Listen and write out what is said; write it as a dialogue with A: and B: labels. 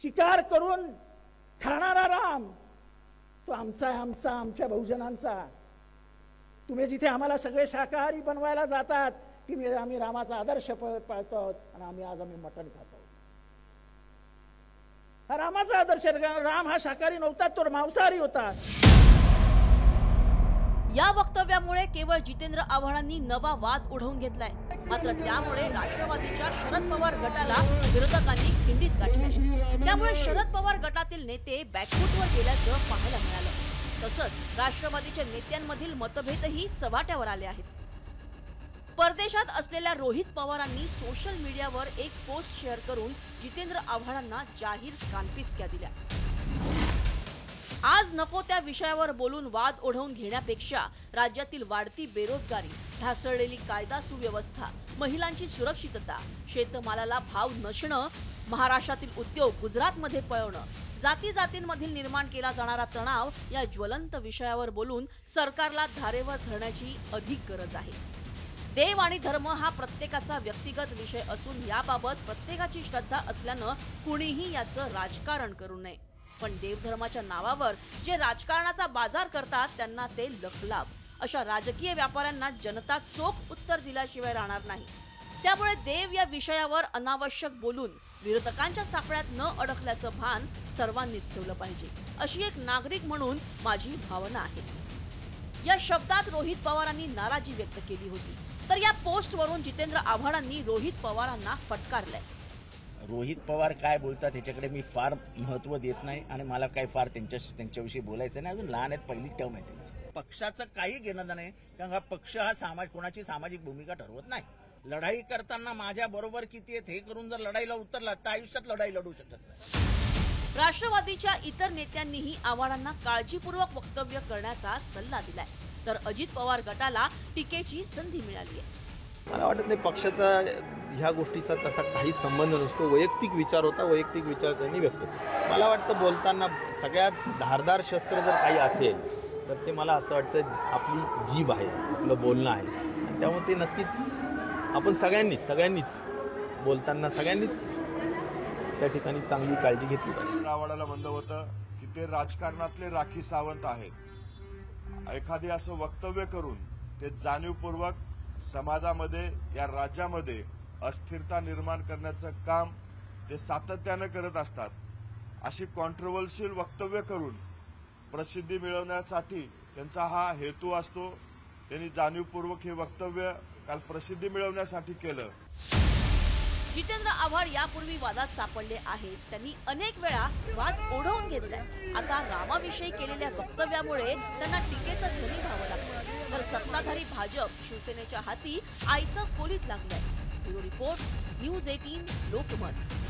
A: शिकार करून खाणारा राम. तो आमचा आमचा आमच्या बहुजनांचा. तुम्ही जिथे आम्हाला सगळे शाकाहारी बनवायला जातात की आम्ही रामाचा आदर्श पाळतो आणि आम्ही आज आम्ही मटण खातो हा रामाचा आदर्श राम हा शाकाहारी नव्हता तो मांसाहारी होता.
B: या वक्तव्यामुळे केवळ जितेंद्र आव्हाडांनी नवा वाद उडवून घेतलाय. मात्र त्यामुळे राष्ट्रवादीच्या शरद पवार गटाला विरोधकांनी खिंडीत गाठले त्यामुळे शरद पवार गटातील नेते बॅकफूटवर गेल्याचं पाहायला मिळालं. तसंच राष्ट्रवादीच्या नेत्यांमधील मतभेदही चव्हाट्यावर आले आहेत. परदेशात असलेल्या रोहित पवारांनी सोशल मीडियावर एक पोस्ट शेअर करून जितेंद्र आव्हाडांना जाहीर कानपिचक्या दिल्या. आज नको त्या विषयावर बोलून वाद ओढवून घेण्यापेक्षा राज्यातील वाढती बेरोजगारी ढासळलेली कायदा सुव्यवस्था महिलांची सुरक्षितता शेतमालाला भाव नसणं महाराष्ट्रातील उद्योग गुजरातमध्ये पळवणं जाती जातींमधील निर्माण केला जाणारा तणाव या ज्वलंत विषयावर बोलून सरकारला धारेवर धरण्याची अधिक गरज आहे. देव आणि धर्म हा प्रत्येकाचा व्यक्तिगत विषय असून याबाबत प्रत्येकाची श्रद्धा असल्यानं कुणीही याचं राजकारण करू नये. पण देवधर्माच्या नावावर जे राजकारणाचा बाजार करतात त्यांना ते लखलाभ अशा राजकीय व्यापाऱ्यांना जनता चोख उत्तर दिल्याशिवाय राहणार नाही. त्यामुळे देव या विषयावर अनावश्यक बोलून विरोधकांच्या सापळ्यात न अडकल्याचं भान सर्वांनीच ठेवलं पाहिजे. अशी एक नागरिक म्हणून माझी भावना आहे. या शब्दात रोहित पवारांनी नाराजी व्यक्त केली होती. तर या पोस्टवरून जितेंद्र आव्हाडांनी रोहित पवारांना फटकारलंय.
C: रोहित पवार काय बोलतात ह्याच्याकडे मी फार महत्त्व देत नाही आणि मला काय फार त्यांच्या त्यांच्याविषयी बोलायचं नाही. अजून लहान आहेत पहिली टर्म आहे त्यांची. पक्षाचं काही घेणं नाही कारण हा पक्ष हा समाज कोणाची सामाजिक भूमिका ठरवत नाही. लढाई करताना माझ्या बरोबर किती आहेत हे करून जर लढाईला उतरला तर आयुष्यात लढाई लढू शकत नाही.
B: राष्ट्रवादीच्या इतर नेत्यांनीही आव्हाडांना काळजीपूर्वक वक्तव्य करण्याचा सल्ला दिलाय. तर अजित पवार गटाला टीकेची संधी मिळाली आहे.
D: मला वाटत नाही पक्षाचा ह्या गोष्टीचा तसा काही संबंध नसतो. वैयक्तिक विचार होता वैयक्तिक विचार त्यांनी व्यक्त मला वाटतं बोलताना सगळ्यात धारदार शस्त्र जर काही असेल तर ते मला असं वाटतं आपली जीभ आहे आपलं बोलणं आहे. त्यामुळे ते नक्कीच आपण सगळ्यांनीच सगळ्यांनीच बोलताना सगळ्यांनीच त्या ठिकाणी चांगली काळजी घेतली पाहिजे.
E: आवाडाला म्हणलं होतं की ते राजकारणातले राखी सावंत आहेत. एखादे असं वक्तव्य करून ते जाणीवपूर्वक समाजामध्ये या राज्यामध्ये अस्थिरता निर्माण करण्याचं काम ते सातत्यानं करत असतात. अशी कॉन्ट्रोवर्शियल वक्तव्य करून प्रसिद्धी मिळवण्यासाठी त्यांचा हा हेतू असतो. त्यांनी जाणीवपूर्वक हे वक्तव्य काल प्रसिद्धी मिळवण्यासाठी केलं.
B: जितेंद्र आव्हाड यापूर्वी वादात सापडले आहेत. त्यांनी अनेक वेळा वाद ओढवून घेतलाय. आता रामाविषयी केलेल्या वक्तव्यामुळे त्यांना टीकेचं धनी व्हावं लागलं तर सत्ताधारी भाजप शिवसेनेच्या हाती आयतं कोलीत लागलंय. Report, News 18, Lokamath.